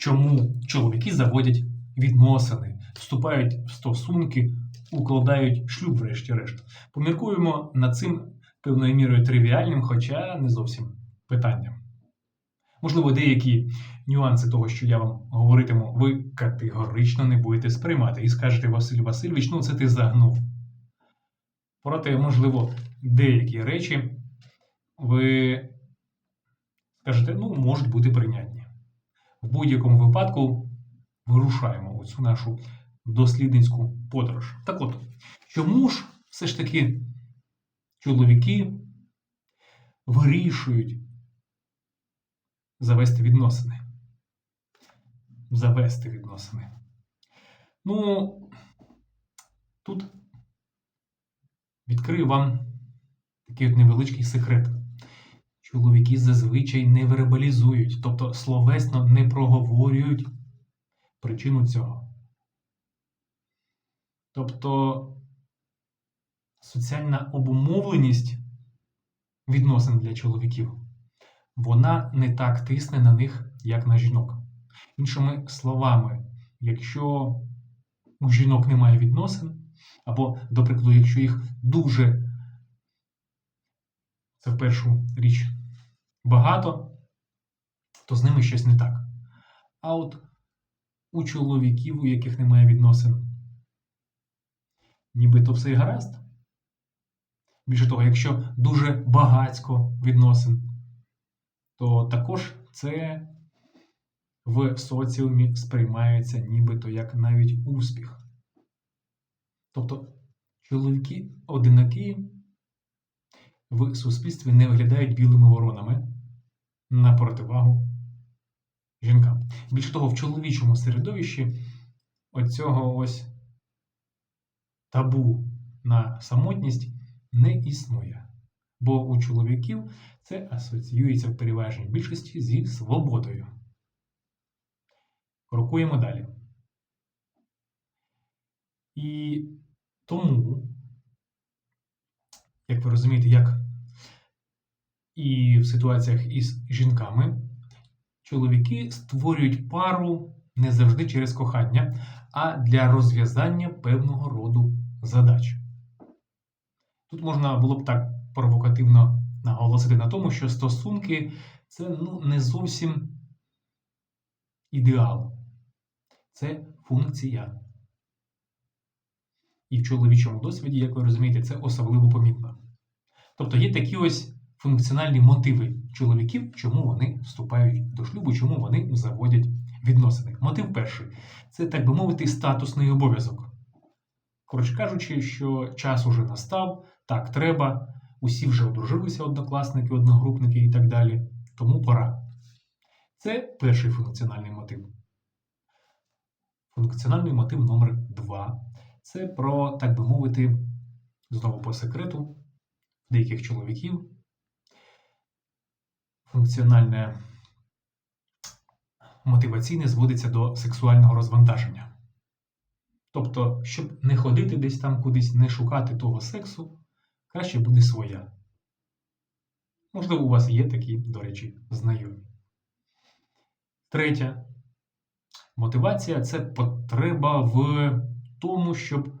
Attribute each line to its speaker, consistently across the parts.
Speaker 1: чому чоловіки заводять відносини, вступають в стосунки, укладають шлюб, врешті-решт. Поміркуємо над цим певною мірою тривіальним, хоча не зовсім питанням. Можливо, деякі нюанси того, що я вам говоритиму, ви категорично не будете сприймати і скажете Василь Васильович, ну це ти загнув. Проте, можливо, деякі речі ви скажете, ну, можуть бути прийнятні. В будь-якому випадку вирушаємо у цю нашу дослідницьку подорож. Так от, чому ж все ж таки чоловіки вирішують завести відносини? Завести відносини. Ну, тут відкрию вам такий от невеличкий секрет. Чоловіки зазвичай не вербалізують, тобто словесно не проговорюють причину цього. Тобто соціальна обумовленість відносин для чоловіків, вона не так тисне на них, як на жінок. Іншими словами, якщо у жінок немає відносин, або, до прикладу, якщо їх дуже, це в першу річ, багато, то з ними щось не так. А от у чоловіків, у яких немає відносин, нібито все і гаразд. Більше того, якщо дуже багацько відносин, то також це в соціумі сприймається нібито як навіть успіх. Тобто чоловіки одинакі в суспільстві не виглядають білими воронами на противагу жінкам. Більше того, в чоловічому середовищі оцього ось табу на самотність не існує. Бо у чоловіків це асоціюється в переважній більшості зі свободою. Крокуємо далі. І тому, як ви розумієте, як і в ситуаціях із жінками, чоловіки створюють пару не завжди через кохання, а для розв'язання певного роду задач. Тут можна було б так провокативно наголосити на тому, що стосунки це ну, не зовсім ідеал, це функція. І в чоловічому досвіді, як ви розумієте, це особливо помітно. Тобто є такі ось функціональні мотиви чоловіків, чому вони вступають до шлюбу, чому вони заводять відносини. Мотив перший це, так би мовити, статусний обов'язок. Коротше кажучи, що час уже настав, так треба, усі вже одружилися однокласники, одногрупники і так далі, тому пора. Це перший функціональний мотив. Функціональний мотив номер 2 це про, так би мовити, знову по секрету деяких чоловіків. Функціональне мотиваційне зводиться до сексуального розвантаження. Тобто, щоб не ходити десь там кудись, не шукати того сексу, краще буде своя. Можливо, у вас є такі, до речі, знайомі. Третя мотивація це потреба в тому, щоб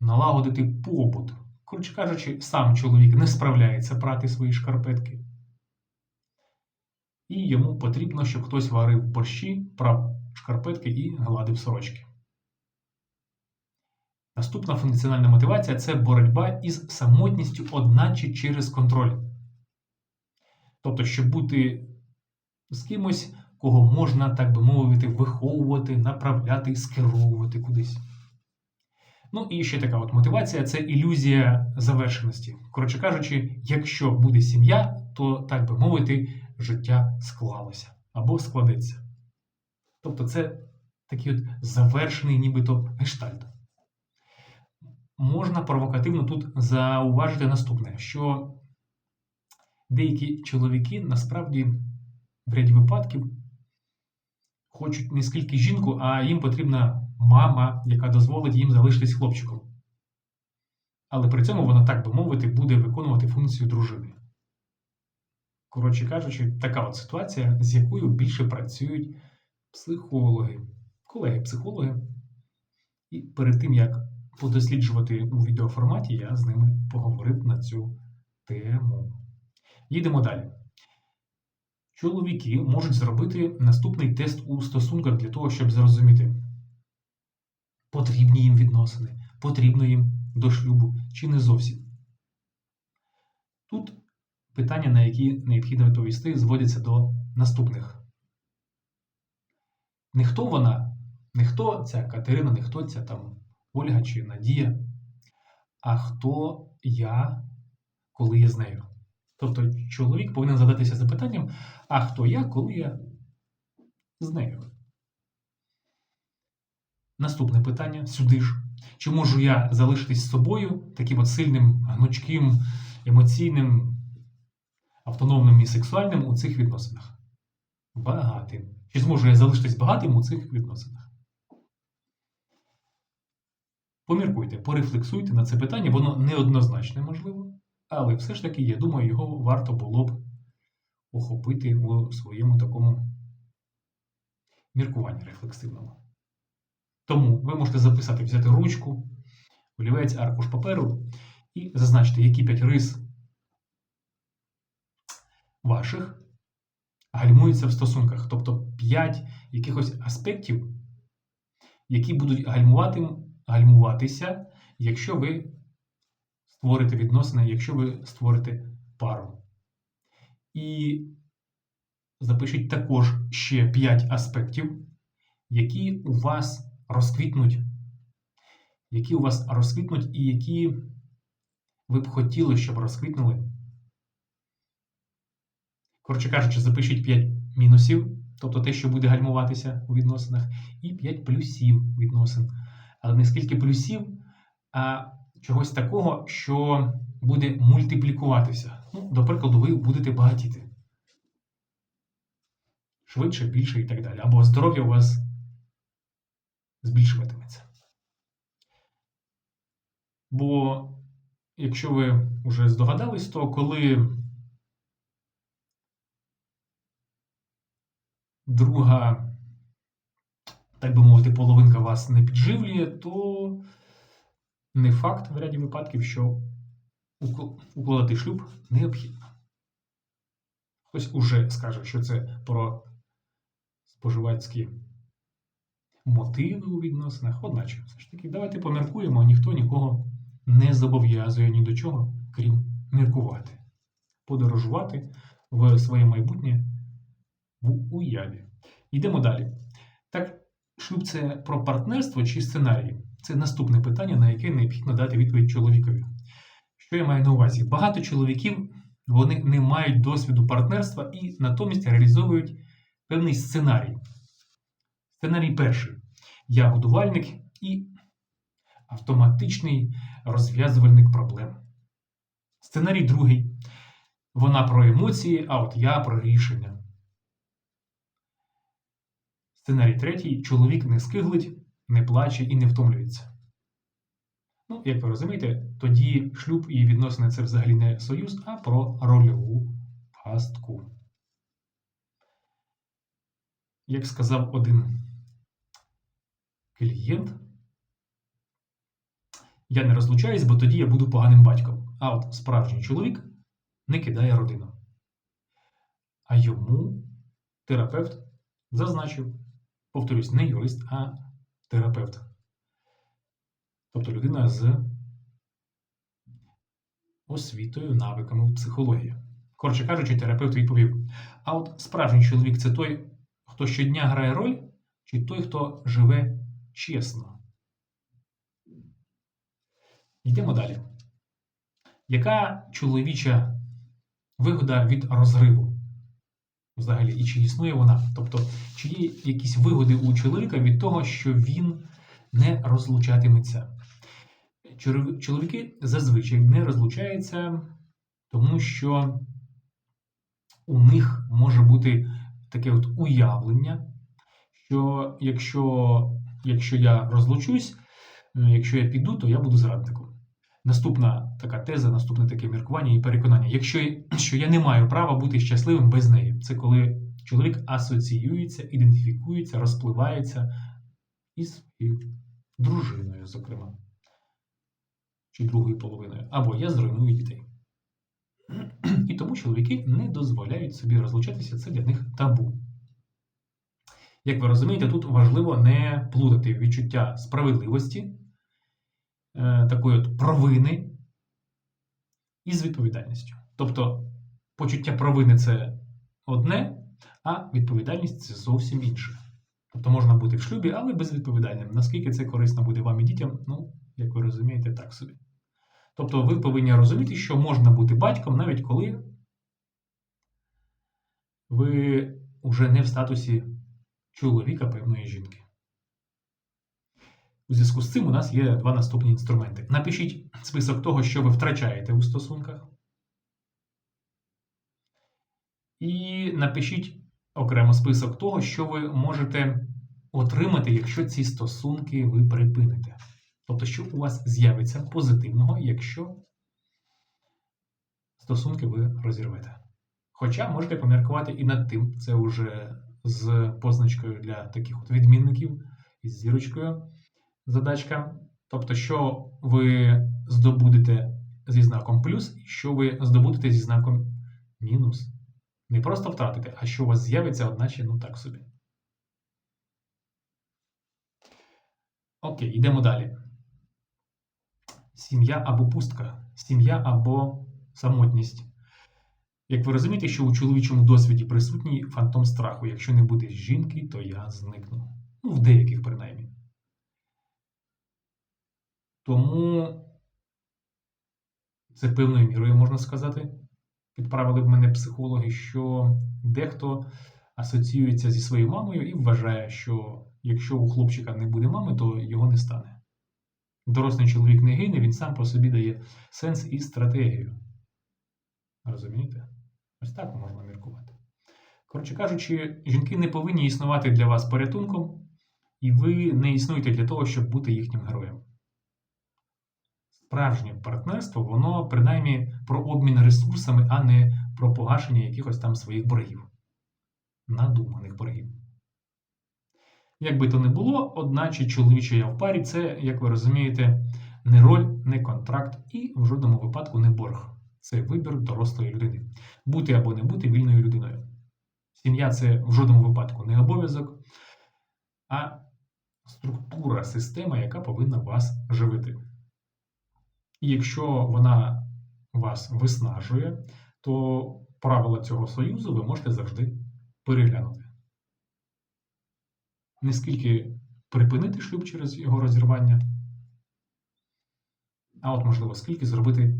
Speaker 1: налагодити побут. Коротше кажучи, сам чоловік не справляється прати свої шкарпетки. І йому потрібно, щоб хтось варив борщі, прав шкарпетки і гладив сорочки. Наступна функціональна мотивація це боротьба із самотністю, одначе через контроль. Тобто, щоб бути з кимось, кого можна, так би мовити, виховувати, направляти, скеровувати кудись. Ну і ще така от мотивація це ілюзія завершеності. Коротше кажучи, якщо буде сім'я, то, так би мовити, життя склалося або складеться. Тобто, це такий от завершений нібито гештальт. Можна провокативно тут зауважити наступне, що деякі чоловіки насправді в ряді випадків хочуть не скільки жінку, а їм потрібна мама, яка дозволить їм залишитись хлопчиком. Але при цьому вона, так би мовити, буде виконувати функцію дружини. Коротше кажучи, така от ситуація, з якою більше працюють психологи, колеги-психологи. І перед тим, як подосліджувати у відеоформаті, я з ними поговорив на цю тему. Їдемо далі. Чоловіки можуть зробити наступний тест у стосунках для того, щоб зрозуміти, потрібні їм відносини, потрібно їм до шлюбу чи не зовсім. Тут питання, на які необхідно відповісти, зводяться до наступних. Не хто вона, не хто ця Катерина, не хто ця там Ольга чи Надія, а хто я, коли я з нею. Тобто чоловік повинен задатися запитанням, а хто я, коли я з нею. Наступне питання сюди ж. Чи можу я залишитись собою, таким от сильним, гнучким, емоційним, автономним і сексуальним у цих відносинах? Багатим. Чи зможу я залишитись багатим у цих відносинах? Поміркуйте, порефлексуйте на це питання, воно неоднозначне, можливо, але все ж таки, я думаю, його варто було б охопити у своєму такому міркуванні рефлексивному. Тому ви можете записати, взяти ручку, олівець, аркуш паперу і зазначити, які 5 рис ваших гальмуються в стосунках. Тобто 5 якихось аспектів, які будуть гальмувати, гальмуватися, якщо ви створите відносини, якщо ви створите пару. І запишіть також ще 5 аспектів, які у вас розквітнуть, які у вас розквітнуть і які ви б хотіли, щоб розквітнули. Коротше кажучи, запишіть 5 мінусів, тобто те, що буде гальмуватися у відносинах, і 5 плюсів відносин. Але не скільки плюсів, а чогось такого, що буде мультиплікуватися. Ну, до прикладу, ви будете багатіти. Швидше, більше і так далі. Або здоров'я у вас збільшуватиметься. Бо, якщо ви вже здогадались, то коли друга, так би мовити, половинка вас не підживлює, то не факт в ряді випадків, що укладати шлюб необхідно. Хтось уже скаже, що це про споживацькі мотиви у відносинах. Одначе, все ж таки, давайте поміркуємо, ніхто нікого не зобов'язує ні до чого, крім міркувати, подорожувати в своє майбутнє в уяві. Йдемо далі. Так, шлюб це про партнерство чи сценарій? Це наступне питання, на яке необхідно дати відповідь чоловікові. Що я маю на увазі? Багато чоловіків вони не мають досвіду партнерства і натомість реалізовують певний сценарій. Сценарій перший. Я годувальник і автоматичний розв'язувальник проблем. Сценарій другий. Вона про емоції, а от я про рішення. Сценарій третій. Чоловік не скиглить, не плаче і не втомлюється. Ну, як ви розумієте, тоді шлюб і відносини це взагалі не союз, а про рольову пастку. Як сказав один клієнт, я не розлучаюсь, бо тоді я буду поганим батьком. А от справжній чоловік не кидає родину. А йому терапевт зазначив, повторюсь, не юрист, а терапевт. Тобто людина з освітою, навиками в психології. Коротше кажучи, терапевт відповів: а от справжній чоловік це той, хто щодня грає роль, чи той, хто живе чесно. Йдемо далі. Яка чоловіча вигода від розриву? Взагалі, і чи існує вона? Тобто, чи є якісь вигоди у чоловіка від того, що він не розлучатиметься? Чоловіки зазвичай не розлучаються, тому що у них може бути таке от уявлення, що якщо, якщо я розлучусь, якщо я піду, то я буду зрадником. Наступна така теза, наступне таке міркування і переконання. Якщо що я не маю права бути щасливим без неї, це коли чоловік асоціюється, ідентифікується, розпливається із дружиною, зокрема, чи другою половиною, або я зруйную дітей. І тому чоловіки не дозволяють собі розлучатися, це для них табу. Як ви розумієте, тут важливо не плутати відчуття справедливості, е, такої от провини із відповідальністю. Тобто почуття провини це одне, а відповідальність це зовсім інше. Тобто можна бути в шлюбі, але безвідповідальним. Наскільки це корисно буде вам і дітям, ну, як ви розумієте, так собі. Тобто ви повинні розуміти, що можна бути батьком, навіть коли ви вже не в статусі чоловіка певної жінки. У зв'язку з цим у нас є два наступні інструменти. Напишіть список того, що ви втрачаєте у стосунках. І напишіть окремо список того, що ви можете отримати, якщо ці стосунки ви припините. Тобто, що у вас з'явиться позитивного, якщо стосунки ви розірвете. Хоча можете поміркувати і над тим, це вже з позначкою для таких от відмінників із зірочкою задачка. Тобто, що ви здобудете зі знаком плюс, і що ви здобудете зі знаком мінус. Не просто втратите, а що у вас з'явиться, одначе, ну так собі. Окей, йдемо далі. Сім'я або пустка, сім'я або самотність. Як ви розумієте, що у чоловічому досвіді присутній фантом страху. Якщо не буде жінки, то я зникну. Ну, в деяких принаймні. Тому це певною мірою можна сказати. Підправили б мене психологи, що дехто асоціюється зі своєю мамою і вважає, що якщо у хлопчика не буде мами, то його не стане. Дорослий чоловік не гине, він сам по собі дає сенс і стратегію. Розумієте? Ось так можна міркувати. Коротше кажучи, жінки не повинні існувати для вас порятунком, і ви не існуєте для того, щоб бути їхнім героєм. Справжнє партнерство, воно принаймні про обмін ресурсами, а не про погашення якихось там своїх боргів. Надуманих боргів. Як би то не було, одначе чоловіча я в парі це, як ви розумієте, не роль, не контракт і в жодному випадку не борг. Це вибір дорослої людини. Бути або не бути вільною людиною. Сім'я це в жодному випадку не обов'язок, а структура, система, яка повинна вас живити. І якщо вона вас виснажує, то правила цього союзу ви можете завжди переглянути. Не скільки припинити шлюб через його розірвання, а от, можливо, скільки зробити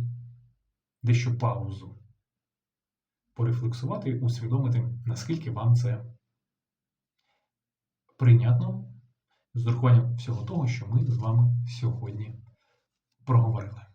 Speaker 1: дещо паузу, порефлексувати, і усвідомити, наскільки вам це прийнятно з урахуванням всього того, що ми з вами сьогодні проговорили.